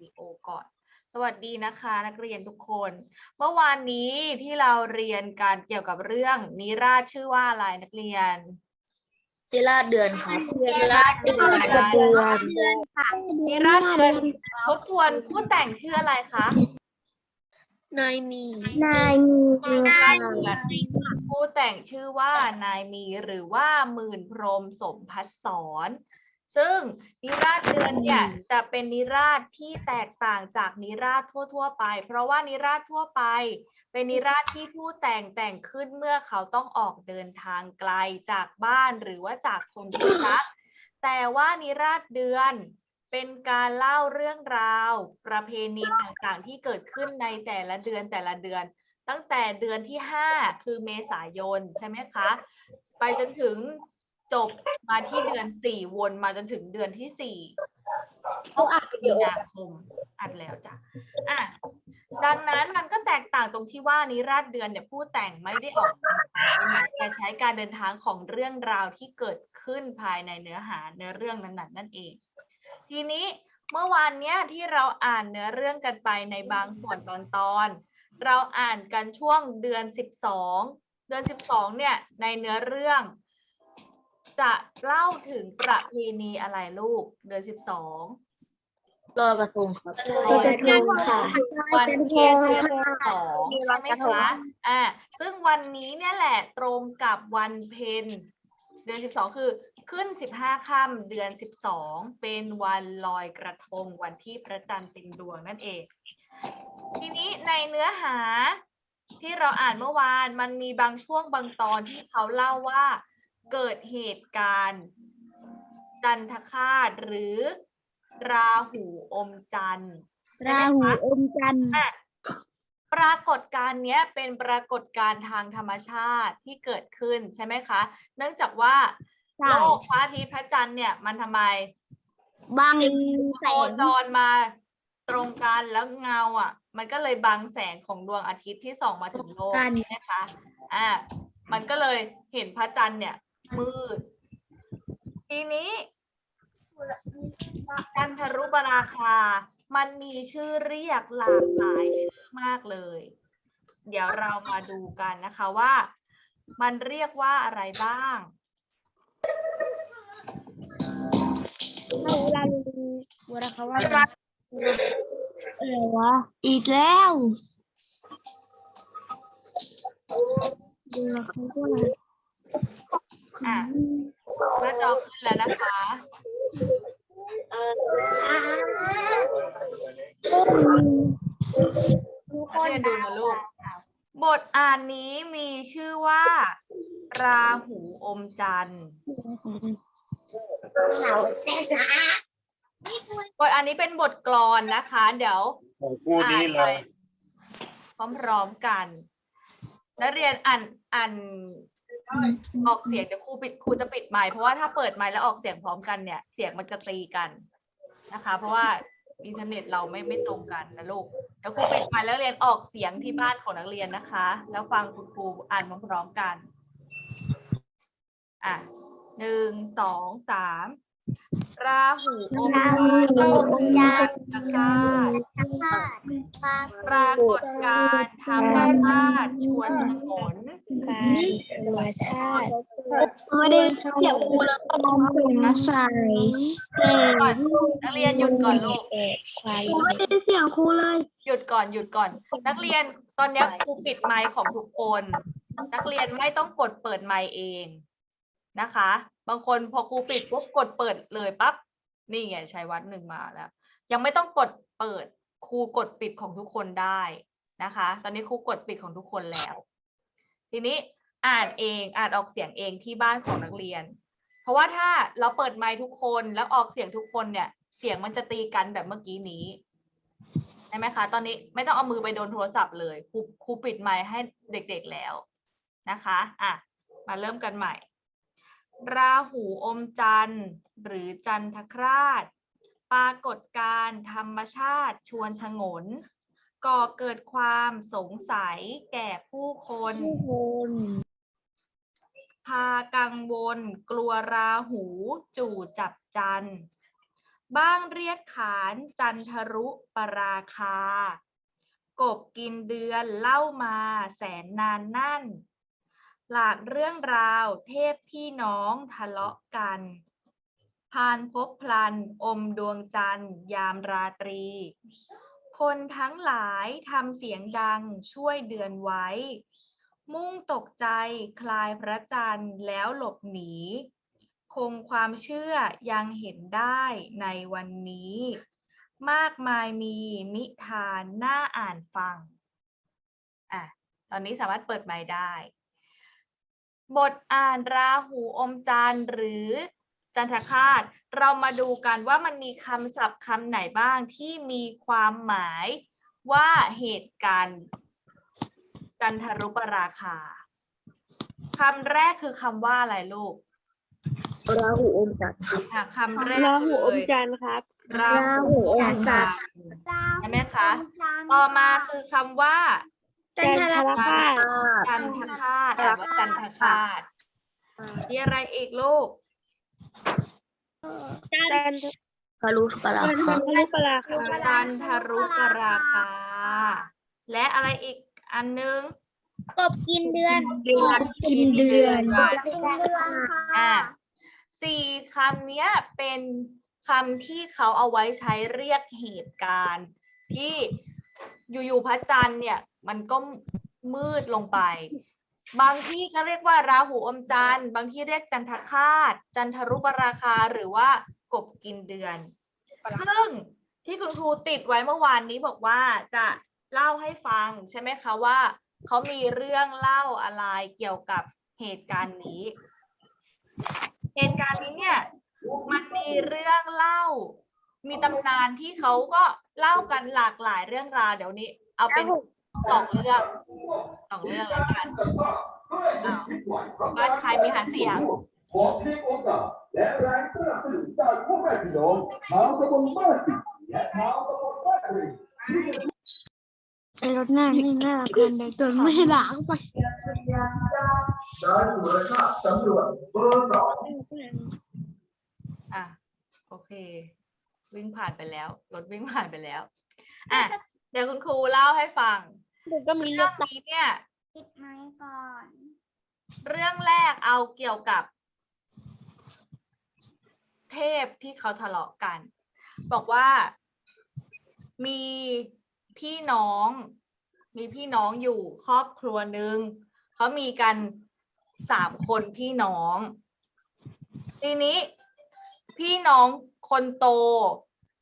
วิดีโอก่อน สวัสดีนะคะนักเรียนทุกคน เมื่อวานนี้ที่เราเรียนการเกี่ยวกับเรื่องนิราศชื่อว่าอะไรนักเรียนนิราศเดือนครับนิราศเดือนเดือนนิราศเดือนทบทวนผู้แต่งชื่ออะไรคะนายมี นายมีนิราศเดือนผู้แต่งชื่อว่านายมีหรือว่าหมื่นพรหมสมพัฒสอน ซึ่งนิราศเดือนเนี่ยจะเป็นนิราศที่แตกต่างจากนิราศทั่ว ๆ ไป เพราะว่านิราศทั่วไป เป็นนิราศที่ผู้แต่งแต่งขึ้นเมื่อเขาต้องออกเดินทางไกลจากบ้านหรือว่าจากคนที่รัก แต่ว่านิราศเดือนเป็นการเล่าเรื่องราว ประเพณีต่างๆ ที่เกิดขึ้นในแต่ละเดือนแต่ละเดือน ตั้งแต่เดือนที่ 5 คือเมษายนใช่ไหมคะ ไปจนถึง จบมาที่เดือน4วนมาจนถึงเดือนที่4เขาอัดวิดีมีโอนาคมอัดแล้วจ้ะอะดังนั้นมันก็แตกต่างตรงที่ว่านิราศเดือนเนี่ยผู้แต่งไม่ได้ออกเดินทางไปไหนแต่ใช้การเดินทางของเรื่องราวที่เกิดขึ้นภายในเนื้อหาเนื้อเรื่องนั้นๆนั่นเอง ทีนี้เมื่อวานเนี้ยที่เราอ่านเนื้อเรื่องกันไปในบางส่วนตอนตอนๆเราอ่านกันช่วงเดือน 12 เดือน 12เนี่ยในเนื้อเรื่อง จะเล่าถึงประเพณีอะไรลูก เดือน12ลอยกระทงครับลอยกระทงค่ะ วันเพ็ญเดือนค่ะสองใช่ไหมคะอ่าซึ่งวันนี้เนี่ยแหละตรงกับวันเพ็ญเดือนสิบสองคือขึ้นสิบห้าค่ำเดือนสิบสองเป็นวันลอยกระทงวันที่พระจันทร์เต็มดวงนั่นเอง ทีนี้ในเนื้อหาที่เราอ่านเมื่อวานมันมีบางช่วงบางตอนที่เขาเล่าว่า เกิดเหตุการณ์ จันทคาตหรือ ราหูอมจันทร์ใช่ราไหมหูคะ อมจันทร์อะปรากฏการณ์เนี้ยเป็นปรากฏการณ์ทางธรรมชาติที่เกิดขึ้นใช่ไหมคะ เนื่องจากว่าใช่โลกพระอาทิตย์พระจันทร์เนี่ยมันทำไมบางแสโคงจรมาตรงกันแล้วเงาอะ มันก็เลยบังแสงของดวงอาทิตย์ที่ส่องมาถึงโลกกันใช่ไหมคะอ่ามันก็เลยเห็นพระจันทร์เนี่ย มืด ทีนี้จันทรุปราคา มันมีชื่อเรียกหลากหลายชื่อมากเลย เดี๋ยวเรามาดูกันนะคะว่า มันเรียกว่าอะไรบ้างเวลาเวลาเขาว่าอะไรวะอีกแล้วเวลาเขาว่า อะหน้าจอขึ้นแล้วนะคะทุกคนักนเรียนดูนะลูก บทอ่านนี้มีชื่อว่า ราหูอมจันทร์บทอันนี้เป็นบทกลอนนะคะ เดี๋ยวคู่นี้เลยพร้อมๆกัน นักเรียนอ่านอ่าน ออกเสียงเดี๋ยวครูปิดครูจะปิดไมค์เพราะว่าถ้าเปิดไมค์แล้วออกเสียงพร้อมกันเนี่ยเสียงมันจะตีกันนะคะ เพราะว่าอินเทอร์เน็ตเราไม่ไม่ตรงกันนะลูกเดี๋ยวครูปิดไมค์แล้วเรียนออกเสียงที่บ้านของนักเรียนนะคะ แล้วฟังคุณครูอ่านพร้อมๆกันอะหนึ่งสองสาม ราหูอมราหูอมจันทร์นะคะปลาปรากฏการณ์ธรรมชาติชวนฉงนการธรรมชาติไม่ได้เสียบคูแล้วก็นำผงมาใส่ก่อนนักเรียนหยุดก่อนลูกควายไม่ได้เสียงครูเลยหยุดก่อนหยุดก่อน นักเรียนตอนเนี้ยครูปิดไมค์ของทุกคน นักเรียนไม่ต้องกดเปิดไมค์เอง นะคะ บางคนพอครูปิดปุ๊บกดเปิดเลยปั๊บนี่ไงชัยวัฒน์หนึ่งมาแล้ว ยังไม่ต้องกดเปิดครูกดปิดของทุกคนได้นะคะ ตอนนี้ครูกดปิดของทุกคนแล้ว ทีนี้อ่านเองอ่านออกเสียงเองที่บ้านของนักเรียน เพราะว่าถ้าเราเปิดไมค์ทุกคนแล้วออกเสียงทุกคนเนี่ย เสียงมันจะตีกันแบบเมื่อกี้นี้ใช่ไหมคะ ตอนนี้ไม่ต้องเอามือไปโดนโทรศัพท์เลยครูครูปิดไมค์ให้เด็กๆแล้วนะคะ อะ มาเริ่มกันใหม่ ราหูอมจันทร์ หรือจันทคราช ปรากฏการณ์ธรรมชาติชวนฉงน ก่อเกิดความสงสัยแก่ผู้คน พากังวลกลัวราหูจู่จับจันทร์บ้างเรียกขานจันทรุปราคา กบกินเดือนเล่ามาแสนนานนั่น หลากเรื่องราว เทพพี่น้องทะเลาะกันพานพบพลัน อมดวงจันทร์ยามราตรี คนทั้งหลายทำเสียงดังช่วยเดือนไว้ มุ่งตกใจคลายพระจันทร์แล้วหลบหนี คงความเชื่อยังเห็นได้ในวันนี้ มากมายมีนิทานน่าอ่านฟังอะตอนนี้สามารถเปิดไมค์ได้ บทอ่านราหูอมจันทร์หรือจันทคาตเรามาดูกันว่ามันมีคำศัพท์คำไหนบ้างที่มีความหมายว่าเหตุการณ์จันทรุปราคาคำแรกคือคำว่าอะไรลูกราหูอมจันทร์อะคำแรกราหูอมเลยจันทร์ครับราราหูหูออมมจัจันนททร์ร์ใช่ไหมคะ ต่อมาคือคำว่า จันทรคาตจันทคาตอ่านว่าจันทคาตมีอะไรอีกลูกจันทคารุปราจันทคารุปราคาจันทรุปราคา และอะไรอีกอันนึงกบกินเดือนเดือนกินเดือนอะสี่คำเนี้ยเป็นคำที่เขาเอาไว้ใช้เรียกเหตุการณ์ที่ อยู่ๆพระจันทร์เนี่ย มันก็มืดลงไป บางที่ก็เรียกว่าราหูอมจันทร์บางที่เรียกจันทคาตจันทรุปราคาหรือว่ากบกินเดือน ซึ่งที่คุณครูติดไว้เมื่อวานนี้บอกว่าจะเล่าให้ฟังใช่ไหมคะว่าเขามีเรื่องเล่าอะไรเกี่ยวกับเหตุการณ์นี้ เหตุการณ์นี้เนี่ยมันมีเรื่องเล่า มีตำนานที่เขาก็ เล่ากันหลากหลายเรื่องราวเดี๋ยวนี้ เอาเป็นสองเรื่องสองเรื่องแล้วกันอ้าวบ้านใครมีหาเสียงขอเพียงโอกาสและแรงสนับสนุนจากพ่อแม่พี่น้องชาวตำบลบ้านสิงห์และชาวตำบลบ้านเรืองไอรถหน้านี่น่ารักกันเลยจนไม่ล้างไปได้มูลค่าตำรวจเบอร์สองอะโอเค วิ่งผ่านไปแล้ว รถวิ่งผ่านไปแล้วอะเดี๋ยวคุณครูเล่าให้ฟังเดี๋ยวก็มีเลืเรื่ออกงนี้เนี่ย ปิดไม้ก่อนเรื่องแรกเอาเกี่ยวกับ เทพที่เขาทะเลาะกัน บอกว่ามีพี่น้อง มีพี่น้องอยู่ครอบครัวหนึ่งเขามีกันสามคนพี่น้อง ทีนี้พี่น้องคนโต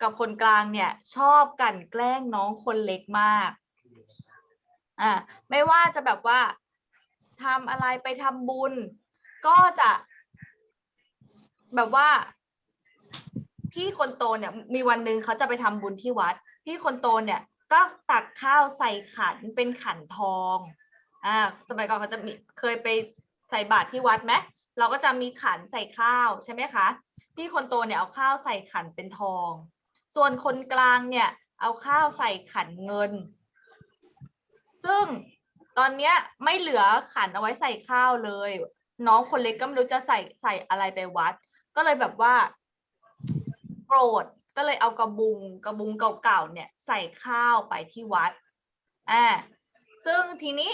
กับคนกลางเนี่ยชอบกันแกล้งน้องคนเล็กมากอ่าไม่ว่าจะแบบว่าทำอะไรไปทำบุญ ก็จะแบบว่า พี่คนโตเนี่ย มีวันหนึ่งเขาจะไปทำบุญที่วัด พี่คนโตเนี่ย ก็ตักข้าวใส่ขันเป็นขันทองอ่าสมัยก่อนเขาจะมีเคยไปใส่บาตรที่วัดไหมเราก็จะมีขันใส่ข้าวใช่ไหมคะ พี่คนโตเนี่ยเอาข้าวใส่ขันเป็นทอง ส่วนคนกลางเนี่ยเอาข้าวใส่ขันเงิน ซึ่งตอนเนี้ยไม่เหลือขันเอาไว้ใส่ข้าวเลย น้องคนเล็กก็ไม่รู้จะใส่ใส่อะไรไปวัด ก็เลยแบบว่าโกรธก็เลยเอากระบุงกระบุงเก่าๆเนี่ยใส่ข้าวไปที่วัดอ่าซึ่งทีนี้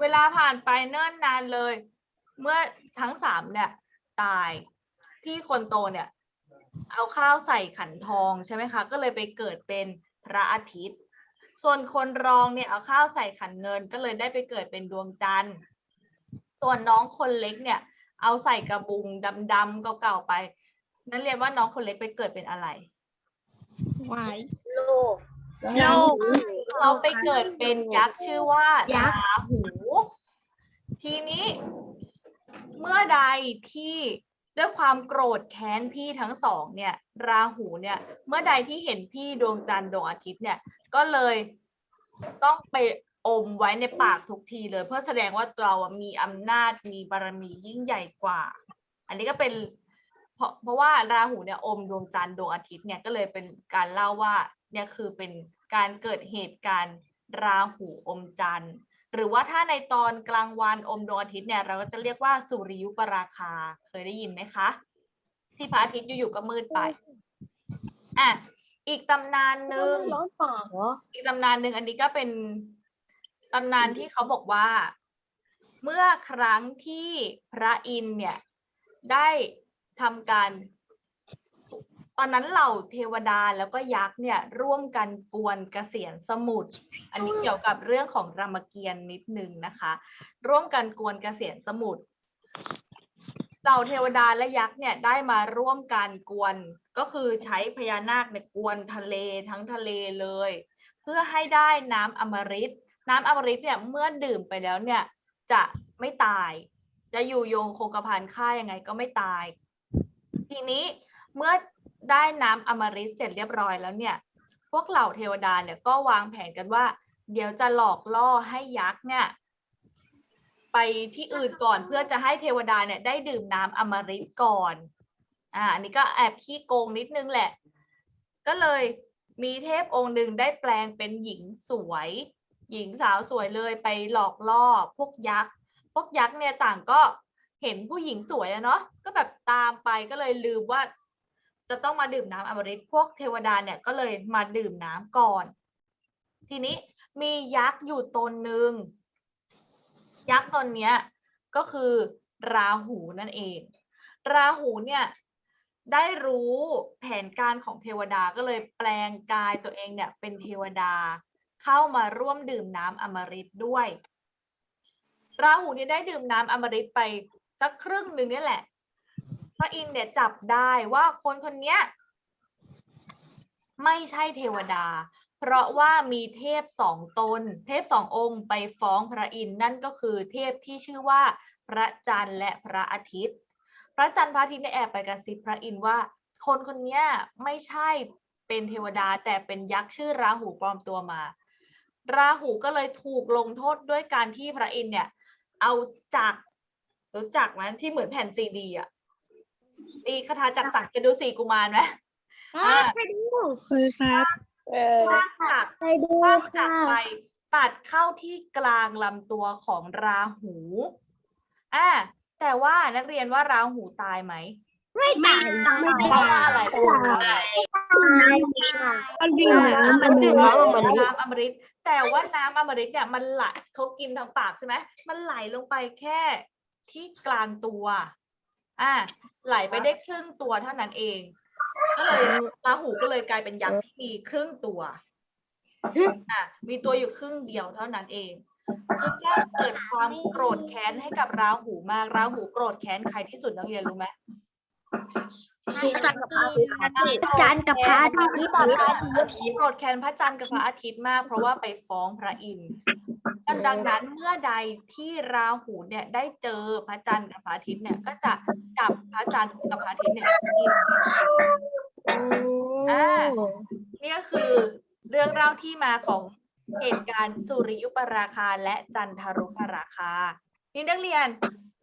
เวลาผ่านไปเนิ่นนานเลย เมื่อทั้งสามเนี่ย ตายพี่คนโตเนี่ย เอาข้าวใส่ขันทองใช่ไหมคะ ก็เลยไปเกิดเป็นพระอาทิตย์ ส่วนคนรองเนี่ยเอาข้าวใส่ขันเงิน ก็เลยได้ไปเกิดเป็นดวงจันทร์ ส่วนน้องคนเล็กเนี่ย เอาใส่กระบุงดำๆเก่าๆไป นั่นเรียนว่าน้องคนเล็กไปเกิดเป็นอะไร วายโลกโลก เขาไปเกิดเป็นยักษ์ชื่อว่ายักษ์ ราหู ทีนี้เมื่อใดที่ ด้วยความโกรธแค้นพี่ทั้งสองเนี่ยราหูเนี่ยเมื่อใดที่เห็นพี่ดวงจันทร์ดวงอาทิตย์เนี่ยก็เลยต้องไปอมไว้ในปากทุกทีเลย เพื่อแสดงว่าเราอะมีอำนาจมีบารมียิ่งใหญ่กว่า อันนี้ก็เป็นเพราะเพราะว่าราหูเนี่ยอมดวงจันทร์ดวงอาทิตย์เนี่ยก็เลยเป็นการเล่าว่าเนี่ยคือเป็นการเกิดเหตุการณ์ราหูอมจันทร์ หรือว่าถ้าในตอนกลางวันอมดวงอาทิตย์เนี่ยเราก็จะเรียกว่าสุริยุปราคาเคยได้ยินไหมคะ ที่พระอาทิตย์อยู่ๆก็มืดไปอะอีกตำนานหนึ่งร้อนปากเหรออีกตำนานหนึ่งอันนี้ก็เป็นตำนานที่เขาบอกว่า เมื่อครั้งที่พระอินทร์เนี่ยได้ทำการ ตอนนั้นเหล่าเทวดาแล้วก็ยักษ์เนี่ยร่วมกันกวนเกษียณสมุทรอันนี้เกี่ยวกับเรื่องของรามเกียรตินิดนึงนะคะ ร่วมกันกวนเกษียณสมุทรเหล่าเทวดาและยักษ์เนี่ยได้มาร่วมกันกวนก็คือใช้พญานาคเนี่ยกวนทะเลทั้งทะเลเลย เพื่อให้ได้น้ำอมฤตน้ำอมฤตเนี่ยเมื่อดื่มไปแล้วเนี่ยจะไม่ตาย จะอยู่โยงคงกระพันค่ายังไงก็ไม่ตาย ทีนี้เมื่อ ได้น้ำอมฤตเสร็จเรียบร้อยแล้วเนี่ย พวกเหล่าเทวดาเนี่ยก็วางแผนกันว่า เดี๋ยวจะหลอกล่อให้ยักษ์เนี่ย ไปที่อื่นก่อนเพื่อจะให้เทวดาเนี่ยได้ดื่มน้ำอมฤตก่อนอ่าอันนี้ก็แอบขี้โกงนิดนึงแหละ ก็เลยมีเทพองค์หนึ่งได้แปลงเป็นหญิงสวย หญิงสาวสวยเลยไปหลอกล่อพวกยักษ์พวกยักษ์เนี่ยต่างก็เห็นผู้หญิงสวยอะเนาะก็แบบตามไปก็เลยลืมว่า จะต้องมาดื่มน้ำอมฤตพวกเทวดาเนี่ยก็เลยมาดื่มน้ำก่อน ทีนี้มียักษ์อยู่ตนหนึ่งยักษ์ตนเนี้ยก็คือราหูนั่นเอง ราหูเนี่ยได้รู้แผนการของเทวดาก็เลยแปลงกายตัวเองเนี่ยเป็นเทวดาเข้ามาร่วมดื่มน้ำอมฤตด้วย ราหูเนี่ยได้ดื่มน้ำอมฤตไปสักครึ่งหนึ่งนี่แหละ พระอินทร์เนี่ยจับได้ว่าคนคนเนี้ยไม่ใช่เทวดา เพราะว่ามีเทพสองตน เทพสององค์ไปฟ้องพระอินทร์นั่นก็คือเทพที่ชื่อว่า พระจันทร์และพระอาทิตย์ พระจันทร์พระอาทิตย์ได้แอบไปกระซิบพระอินทร์ว่า คนคนเนี้ยไม่ใช่เป็นเทวดาแต่เป็นยักษ์ชื่อราหูปลอมตัวมา ราหูก็เลยถูกลงโทษด้วยการที่พระอินทร์เนี่ย เอาจักรรู้จักไหมที่เหมือนแผ่นซีดีอะ ตีคาถาจักรสังจะดูสี่กุมารไหมอ่าเคยครับเออคว้างจักรไปดูคว้างจัค่ะกรไปตัดเข้าที่กลางลำตัวของราหูอ่าแต่ว่านักเรียนว่าราหูตายไหมไม่ตายไม่เพราะว่าอะไรเพราะว่าอะไรก็ดื่มน้ำมันดื่มน้ำอมฤตน้ำอมฤตแต่ว่าน้ำอมฤตเนี่ยมันไหลเขากินทางปากใช่ไหมมันไหลลงไปแค่ที่กลางตัว อ่าไหลไปได้ครึ่งตัวเท่านั้นเอง ก็เลยราหูก็เลยกลายเป็นยักษ์ที่มีครึ่งตัวอะมีตัวอยู่ครึ่งเดียวเท่านั้นเองซึ่งก็เกิดความโกรธแค้นให้กับราหูมากราหูโกรธแค้นใครที่สุดนักเรียนรู้ไหมจันทร์กับพระอาทิตย์จันทร์กับพระอาทิตย์โกรธแค้นพระจันทร์กับพระอาทิตย์มากเพราะว่าไปฟ้องพระอินทร์ ดังนั้นเมื่อใดที่ราหูเนี่ยได้เจอพระจันทร์กับพระอาทิตย์เนี่ยก็จะจับพระจันทร์กับพระอาทิตย์เนี่ยกินอ่านี่ก็คือเรื่องเล่าที่มาของเหตุการณ์สุริยุปราคาและจันทรุปราคา นี่นักเรียน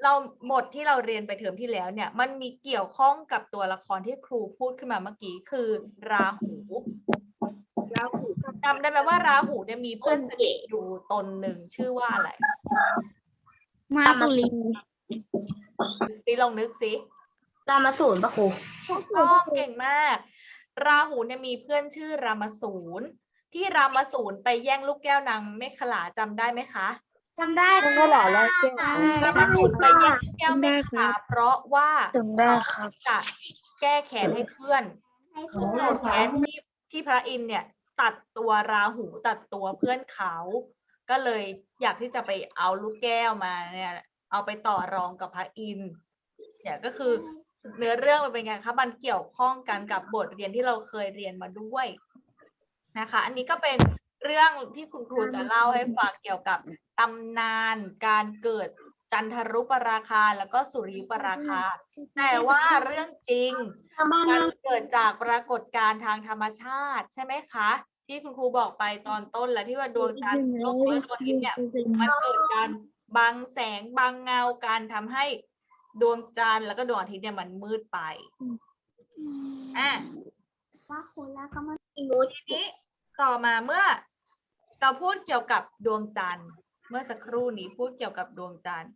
เราหมดที่เราเรียนไปเทอมที่แล้วเนี่ย มันมีเกี่ยวข้องกับตัวละครที่ครูพูดขึ้นมาเมื่อกี้คือ ราหู ราหูจำได้ไหมว่าราหูเนี่ยมีเพื่อนสนิทอยู่ตนหนึ่งชื่อว่าอะไรมาตุลินซิลองนึกสิตามมาศูนย์ปะครูต้องเก่งมาก ราหูเนี่ยมีเพื่อนชื่อรามสูรที่รามสูรไปแย่งลูกแก้วนางเมฆขลาจำได้ไหมคะจำได้มันก็หล่อแล้วแก้วรามสูรไปแย่งลูกแก้วเมฆขลาเพราะว่าจำได้ครับจะแก้แค้นให้เพื่อนโกรธแค้นที่ที่พระอินทร์เนี่ย ตัดตัวราหูตัดตัวเพื่อนเขา ก็เลยอยากที่จะไปเอาลูกแก้วมาเนี่ยเอาไปต่อรองกับพระอินทร์เนี่ยก็คือเนื้อเรื่องมันเป็นไงคะมันเกี่ยวข้องกันกับบทเรียนที่เราเคยเรียนมาด้วยนะคะ อันนี้ก็เป็นเรื่องที่คุณครูจะเล่าให้ฟังเกี่ยวกับตำนานการเกิดจันทรุปราคาแล้วก็สุริยุปราคา แต่ว่าเรื่องจริงมันเกิดจากปรากฏการณ์ทางธรรมชาติใช่ไหมคะ ที่คุณครูบอกไปตอนต้นแล้วที่ว่าดวงจันทร์โลกและดวงอาทิตย์เนี่ยมันเกิดการบังแสงบังเงาการทำให้ดวงจันทร์แล้วก็ดวงอาทิตย์เนี่ยมันมืดไปอะว่าคุณแล้วก็มาทีนี้ต่อมาเมื่อ เราพูดเกี่ยวกับดวงจันทร์ เมื่อสักครู่นี้พูดเกี่ยวกับดวงจันทร์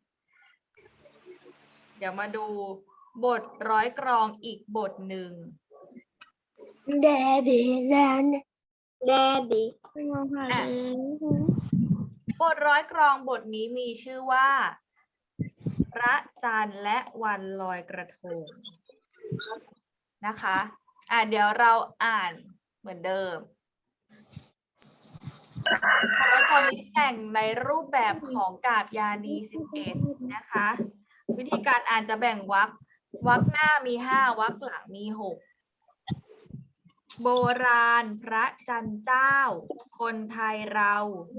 เดี๋ยวมาดูบทร้อยกรองอีกบทหนึ่งแดดีแดนแด ดีมองผ่านอะเองบทร้อยกรองบทนี้มีชื่อว่า พระจันทร์และวันลอยกระทงนะคะ อะเดี๋ยวเราอ่านเหมือนเดิมแล้วคนนี้แต่งในรูปแบบของกาบยานี11 นะคะ วิธีการอ่านจะแบ่งวรรควรรคหน้ามีห้าวรรคหลังมีหก โบราณพระจันทร์เจ้า คนไทยเรา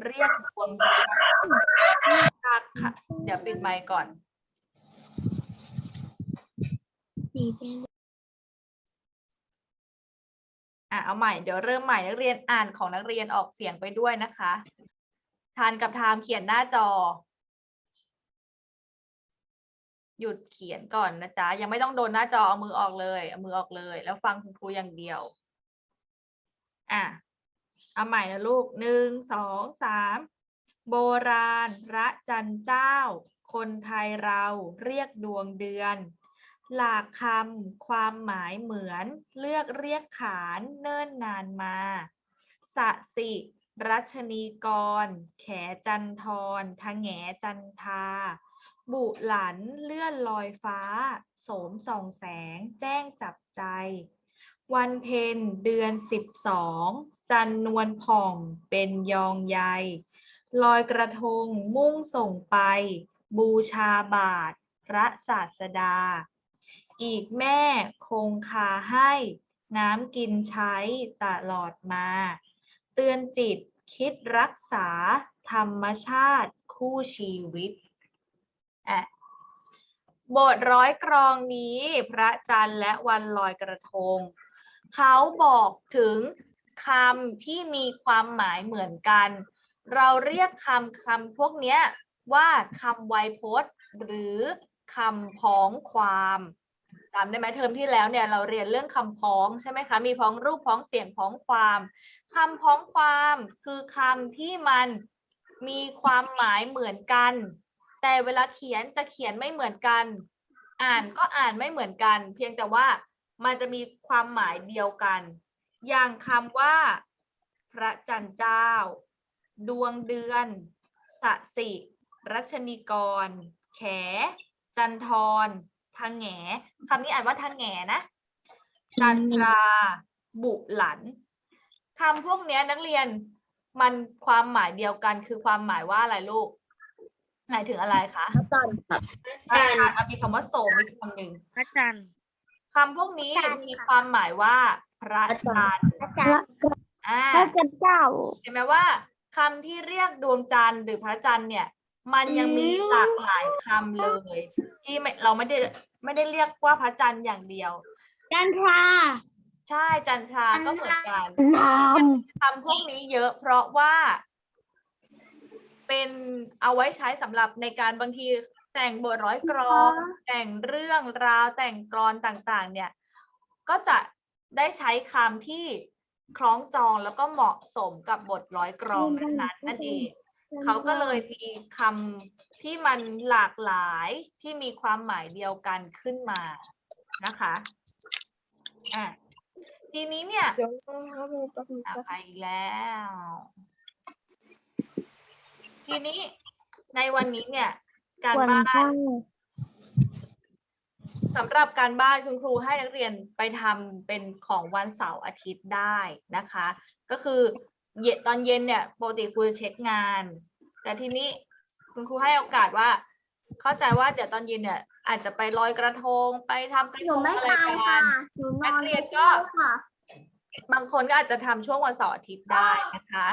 เรียกดวงดาวค่ะค่ะเดี๋ยวปิดไมค์ก่อน อะเอาใหม่เดี๋ยวเริ่มใหม่นักเรียนอ่านของนักเรียนออกเสียงไปด้วยนะคะทานกับไทม์เขียนหน้าจอ หยุดเขียนก่อนนะจ๊ะ ยังไม่ต้องโดนหน้าจอเอามือออกเลยเอามือออกเลย แล้วฟังคุณครูอย่างเดียว อะเอาใหม่นะลูกหนึ่งสองสามโบราณระจันเจ้า คนไทยเราเรียกดวงเดือน หลากคำความหมายเหมือนเลือกเรียกขานเนิ่นนานมาสะสิรัชนีกร แขจันทรทะแงจันทา บุหลันเลื่อนลอยฟ้า โสมส่องแสง แจ้งจับใจ วันเพ็ญเดือนสิบสองจันนวลผ่องเป็นยองใยลอยกระทงมุ่งส่งไป บูชาบาท พระศาสดา อีกแม่คงคาให้ น้ำกินใช้ตลอดมา เตือนจิตคิดรักษาธรรมชาติคู่ชีวิตอะบทร้อยกรองนี้พระจันทร์และวันลอยกระทง เขาบอกถึงคำที่มีความหมายเหมือนกัน เราเรียกคำคำพวกนี้ว่าคำไวยพจน์ หรือคำพ้องความจำได้ไหมเทอมที่แล้วเนี่ยเราเรียนเรื่องคำพ้องใช่ไหมคะ มีพ้องรูปพ้องเสียงพ้องความคำพ้องความคือคำที่มันมีความหมายเหมือนกัน แต่เวลาเขียนจะเขียนไม่เหมือนกัน อ่านก็อ่านไม่เหมือนกัน เพียงแต่ว่า มันจะมีความหมายเดียวกัน อย่างคำว่า พระจันทร์เจ้า ดวงเดือนสะสิ รัชนีกร แข จันทรทางแหงคำนี้อ่านว่าทางแหงนะจันทราบุหลันคำพวกเนี้ยนักเรียนมันความหมายเดียวกันคือความหมายว่าอะไรลูก หมายถึงอะไรคะตอนครับอ่าอ่ามีคำว่าโสมอีกคำหนึ่งพระจันทร์ คำพวกนี้มีความหมายว่าพระจันทร์พระจันทร์อ่าพระจันทร์เจ้าเห็นไหมว่าคำที่เรียกดวงจันทร์หรือพระจันทร์เนี่ย มันยังมีหลากหลายคำเลย ที่ไม่เราไม่ได้ไม่ได้เรียกว่าพระจันทร์อย่างเดียว จันทราใช่จันทราก็เหมือนกันน้คำพวกนี้เยอะเพราะว่า เป็นเอาไว้ใช้สำหรับในการบางที แต่งบทร้อยกรองแต่งเรื่องราวแต่งกรอนต่างๆ เนี่ย ก็จะได้ใช้คำที่คล้องจองแล้วก็เหมาะสมกับบทร้อยกรองนั้นๆนั่นเองเขาก็เลยมีคำที่มันหลากหลายที่มีความหมายเดียวกันขึ้นมานะคะอะทีนี้เนี่ยำเดี๋ยวอะไปอีกแล้ว ทีนี้ในวันนี้เนี่ย การวันบ้าข้านงสำหรับการบ้านคุณครูให้นักเรียนไปทำเป็นของวันเสาร์อาทิตย์ได้นะคะ ก็คือเย็นตอนเย็นเนี่ยปกติครูจะเช็คงาน แต่ทีนี้คุณครูให้โอกาสว่า เข้าใจว่าเดี๋ยวตอนเย็นเนี่ย อาจจะไปลอยกระทงไปทำกระหนูทงไม่อะไรทำกัค่ะนหนูนนัอกนเรียนก็ค่ะบางคนก็อาจจะทำช่วงวันเสาร์อาทิตย์ได้นะคะ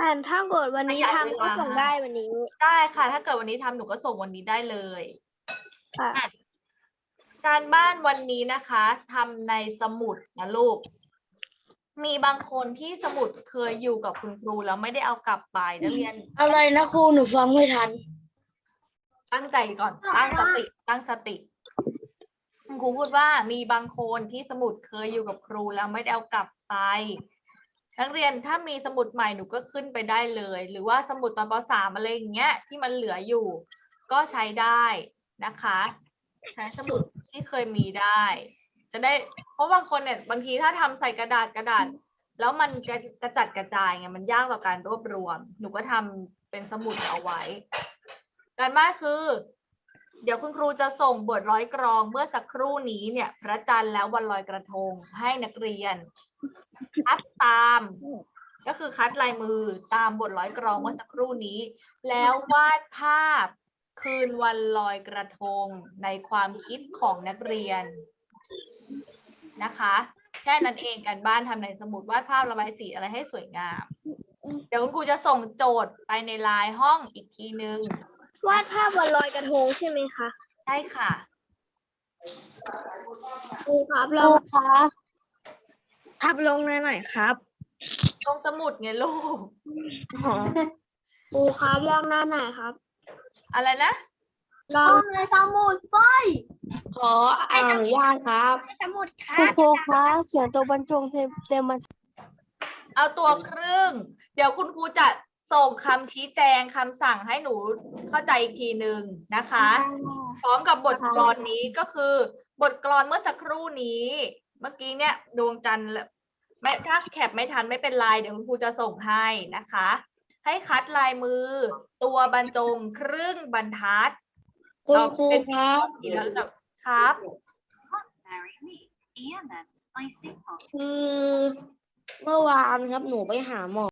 แต่ถ้าเกิดวันนี้ประหยัดทำก็เวลาส่งได้วันนี้ได้ค่ะ ถ้าเกิดวันนี้ทำหนูก็ส่งวันนี้ได้เลยค่ะอะ การบ้านวันนี้นะคะทำในสมุดนะลูก มีบางคนที่สมุดเคยอยู่กับคุณครูแล้วไม่ได้เอากลับไปนักเรียน อะไรนะครูหนูฟังไม่ทัน ตั้งใจก่อนตั้งสติตั้งสติคุณครูพูดว่ามีบางคนที่สมุดเคยอยู่กับครูแล้วไม่ได้เอากลับไป นักเรียนถ้ามีสมุดใหม่หนูก็ขึ้นไปได้เลย หรือว่าสมุดตอนปสามอะไรอย่างเงี้ยที่มันเหลืออยู่ ก็ใช้ได้นะคะ ใช้สมุดที่เคยมีได้ จะได้ เพราะบางคนเนี่ยบางทีถ้าทำใส่กระดาษกระดาษ แล้วมันกระกระจัดกระจายไงมันยากต่อการรวบรวม หนูก็ทำเป็นสมุดเอาไว้ การบ้านคือ เดี๋ยวคุณครูจะส่งบทร้อยกรองเมื่อสักครู่นี้เนี่ย พระจันทร์แล้ววันลอยกระทงให้นักเรียน คัดตาม ก็คือคัดลายมือตามบทร้อยกรองเมื่อสักครู่นี้ แล้ววาดภาพคืนวันลอยกระทงในความคิดของนักเรียนนะคะแค่นั้นเองการบ้านทำในสมุดวาดภาพระบายสีอะไรให้สวยงาม เดี๋ยวคุณครูจะส่งโจทย์ไปในไลน์ห้องอีกทีนึง วาดภาพวันลอยกระทงใช่ไหมคะใช่ค่ะครูครับคเรารูคะทับลงในไหนครับตรงสมุดไงลูก ครูครับเรื่องหน้าไหนครับอะไรนะ ลองในสมุดไฟขออนุญาตครับสมุดคุณครูคะเขียนตัวบรรจงเต็มมันเอาตัวครึ่ง เดี๋ยวคุณครูจะ ส่งคำชี้แจงคำสั่งให้หนูเข้าใจอีกทีหนึ่งนะคะ พร้อมกับบทกลอนนี้ก็คือบทกลอนเมื่อสักครู่นี้ เมื่อกี้เนี่ยดวงจันทร์และไม่ถ้าแคปไม่ทันไม่เป็นไรเดี๋ยวคุณครูจะส่งให้นะคะ ให้คัดลายมือ ตัวบรรจงครึ่งบรรทัดคุณครูครับแล้วจะครับ คือเมื่อวานครับหนูไปหาหมอ